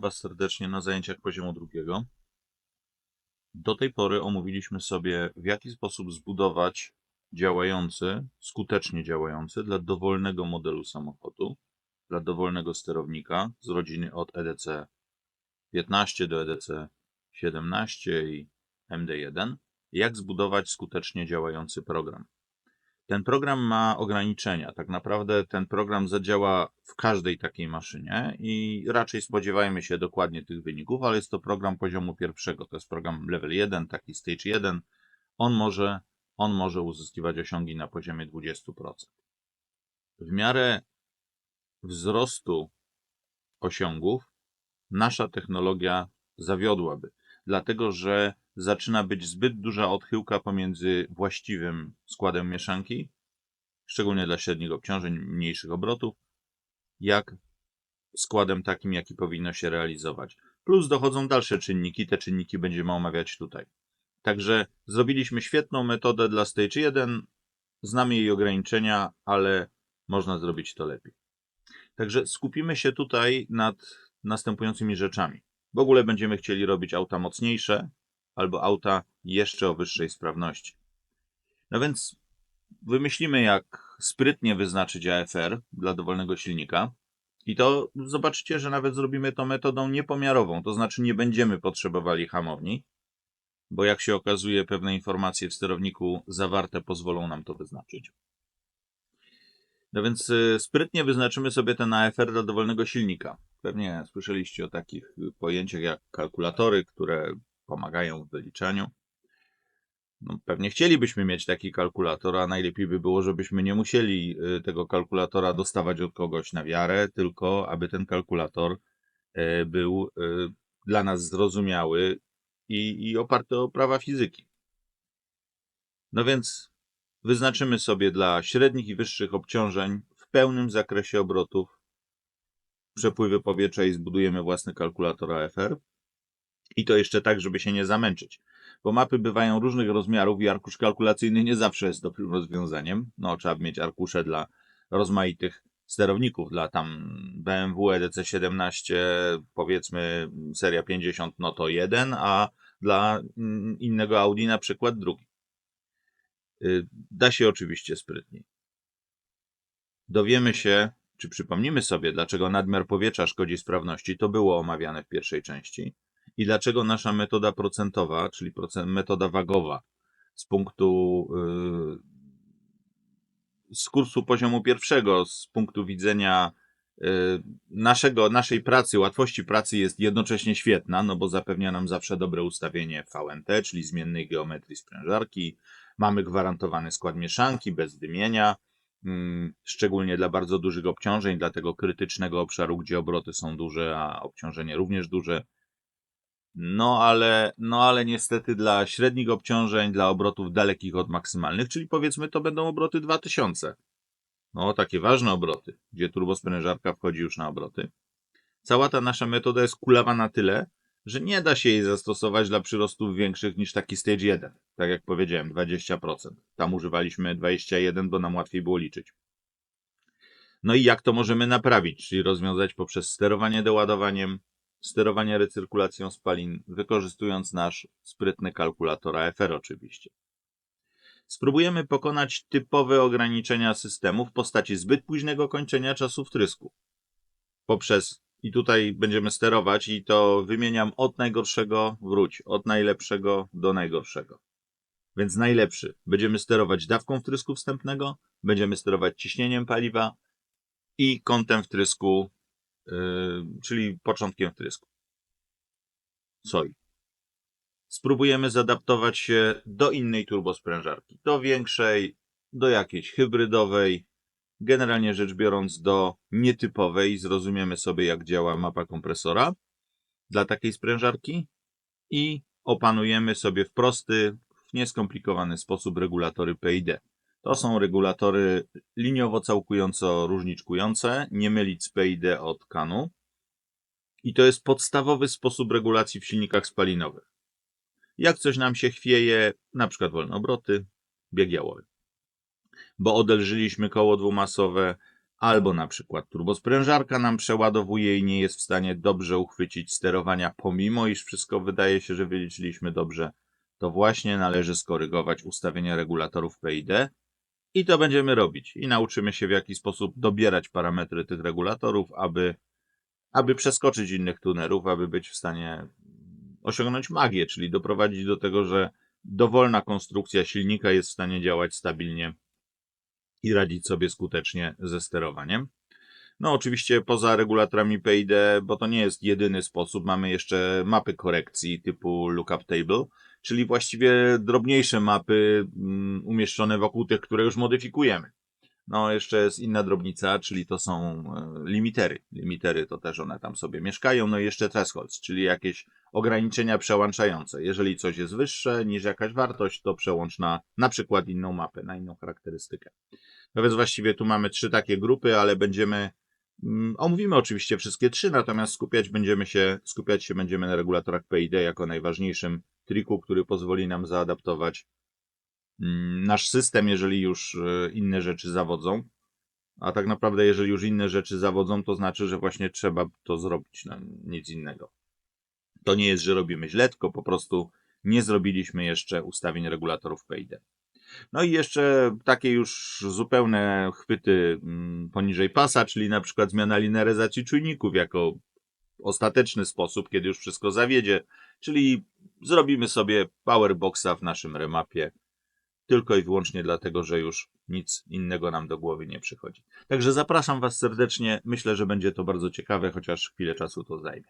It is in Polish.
Witam Was serdecznie na zajęciach poziomu drugiego. Do tej pory omówiliśmy sobie, w jaki sposób zbudować działający, skutecznie działający dla dowolnego modelu samochodu, dla dowolnego sterownika z rodziny od EDC 15 do E EDC 17 i MD1, jak zbudować skutecznie działający program. Ten program ma ograniczenia. Tak naprawdę ten program zadziała w każdej takiej maszynie i raczej spodziewajmy się dokładnie tych wyników, ale jest to program poziomu pierwszego. To jest program level 1, taki stage 1. On może, on może uzyskiwać osiągi na poziomie 20%. W miarę wzrostu osiągów nasza technologia zawiodłaby, dlatego że zaczyna być zbyt duża odchyłka pomiędzy właściwym składem mieszanki, szczególnie dla średnich obciążeń, mniejszych obrotów, jak składem takim, jaki powinno się realizować. Plus dochodzą dalsze czynniki, te czynniki będziemy omawiać tutaj. Także zrobiliśmy świetną metodę dla Stage 1, znamy jej ograniczenia, ale można zrobić to lepiej. Także skupimy się tutaj nad następującymi rzeczami. W ogóle będziemy chcieli robić auta mocniejsze, albo auta jeszcze o wyższej sprawności. No więc wymyślimy, jak sprytnie wyznaczyć AFR dla dowolnego silnika. I to zobaczycie, że nawet zrobimy to metodą niepomiarową, to znaczy nie będziemy potrzebowali hamowni, bo jak się okazuje, pewne informacje w sterowniku zawarte pozwolą nam to wyznaczyć. No więc y, sprytnie wyznaczymy sobie ten AFR dla dowolnego silnika. Pewnie słyszeliście o takich pojęciach jak kalkulatory, które pomagają w wyliczaniu. No, pewnie chcielibyśmy mieć taki kalkulator, a najlepiej by było, żebyśmy nie musieli y, tego kalkulatora dostawać od kogoś na wiarę, tylko aby ten kalkulator y, był y, dla nas zrozumiały i, i oparty o prawa fizyki. No więc wyznaczymy sobie dla średnich i wyższych obciążeń w pełnym zakresie obrotów przepływy powietrza i zbudujemy własny kalkulator AFR. I to jeszcze tak, żeby się nie zamęczyć. Bo mapy bywają różnych rozmiarów i arkusz kalkulacyjny nie zawsze jest dobrym rozwiązaniem. No, trzeba mieć arkusze dla rozmaitych sterowników, dla tam BMW EDC17, powiedzmy seria 50, no to jeden, a dla mm, innego Audi na przykład drugi. Y, Da się oczywiście sprytniej. Dowiemy się, czy przypomnimy sobie, dlaczego nadmiar powietrza szkodzi sprawności. To było omawiane w pierwszej części i dlaczego nasza metoda procentowa, czyli metoda wagowa z punktu yy, z kursu poziomu pierwszego, z punktu widzenia yy, naszego, naszej pracy, łatwości pracy jest jednocześnie świetna, no bo zapewnia nam zawsze dobre ustawienie VNT, czyli zmiennej geometrii sprężarki. Mamy gwarantowany skład mieszanki bez dymienia, mm, szczególnie dla bardzo dużych obciążeń, dla tego krytycznego obszaru, gdzie obroty są duże, a obciążenie również duże. No ale, no ale niestety dla średnich obciążeń, dla obrotów dalekich od maksymalnych, czyli powiedzmy to będą obroty 2000. No takie ważne obroty, gdzie turbosprężarka wchodzi już na obroty. Cała ta nasza metoda jest kulawa na tyle, że nie da się jej zastosować dla przyrostów większych niż taki stage 1. Tak jak powiedziałem, 20%. Tam używaliśmy 21, bo nam łatwiej było liczyć. No i jak to możemy naprawić? Czyli rozwiązać poprzez sterowanie doładowaniem, sterowanie recyrkulacją spalin, wykorzystując nasz sprytny kalkulator AFR oczywiście. Spróbujemy pokonać typowe ograniczenia systemu w postaci zbyt późnego kończenia czasu wtrysku. Poprzez, i tutaj będziemy sterować, i to wymieniam od najgorszego, wróć, od najlepszego do najgorszego. Więc najlepszy. Będziemy sterować dawką wtrysku wstępnego, będziemy sterować ciśnieniem paliwa i kątem wtrysku czyli początkiem wtrysku. Soi. Spróbujemy zadaptować się do innej turbosprężarki. Do większej, do jakiejś hybrydowej. Generalnie rzecz biorąc do nietypowej. Zrozumiemy sobie jak działa mapa kompresora dla takiej sprężarki i opanujemy sobie w prosty, w nieskomplikowany sposób regulatory PID. To są regulatory liniowo całkująco różniczkujące, nie mylić z PID od kanu. I to jest podstawowy sposób regulacji w silnikach spalinowych. Jak coś nam się chwieje, na przykład wolne obroty, bieg jałowy. Bo odelżyliśmy koło dwumasowe, albo na przykład turbosprężarka nam przeładowuje i nie jest w stanie dobrze uchwycić sterowania, pomimo iż wszystko wydaje się, że wyliczyliśmy dobrze, to właśnie należy skorygować ustawienia regulatorów PID i to będziemy robić. I nauczymy się w jaki sposób dobierać parametry tych regulatorów, aby, aby przeskoczyć innych tunerów, aby być w stanie osiągnąć magię, czyli doprowadzić do tego, że dowolna konstrukcja silnika jest w stanie działać stabilnie i radzić sobie skutecznie ze sterowaniem. No, oczywiście poza regulatorami PID, bo to nie jest jedyny sposób, mamy jeszcze mapy korekcji typu lookup table, czyli właściwie drobniejsze mapy mm, umieszczone wokół tych, które już modyfikujemy. No, jeszcze jest inna drobnica, czyli to są e, limitery. Limitery to też one tam sobie mieszkają. No i jeszcze thresholds, czyli jakieś ograniczenia przełączające. Jeżeli coś jest wyższe niż jakaś wartość, to przełącz na na przykład inną mapę, na inną charakterystykę. No więc właściwie tu mamy trzy takie grupy, ale będziemy mm, omówimy oczywiście wszystkie trzy, natomiast skupiać będziemy się, skupiać się będziemy na regulatorach PID jako najważniejszym triku, który pozwoli nam zaadaptować mm, nasz system, jeżeli już e, inne rzeczy zawodzą. A tak naprawdę, jeżeli już inne rzeczy zawodzą, to znaczy, że właśnie trzeba to zrobić, no, nic innego. To nie jest, że robimy źle, tylko po prostu nie zrobiliśmy jeszcze ustawień regulatorów PID. No i jeszcze takie już zupełne chwyty mm, poniżej pasa, czyli na przykład zmiana linearyzacji czujników jako ostateczny sposób, kiedy już wszystko zawiedzie, czyli zrobimy sobie powerboxa w naszym remapie tylko i wyłącznie dlatego, że już nic innego nam do głowy nie przychodzi. Także zapraszam Was serdecznie. Myślę, że będzie to bardzo ciekawe, chociaż chwilę czasu to zajmie.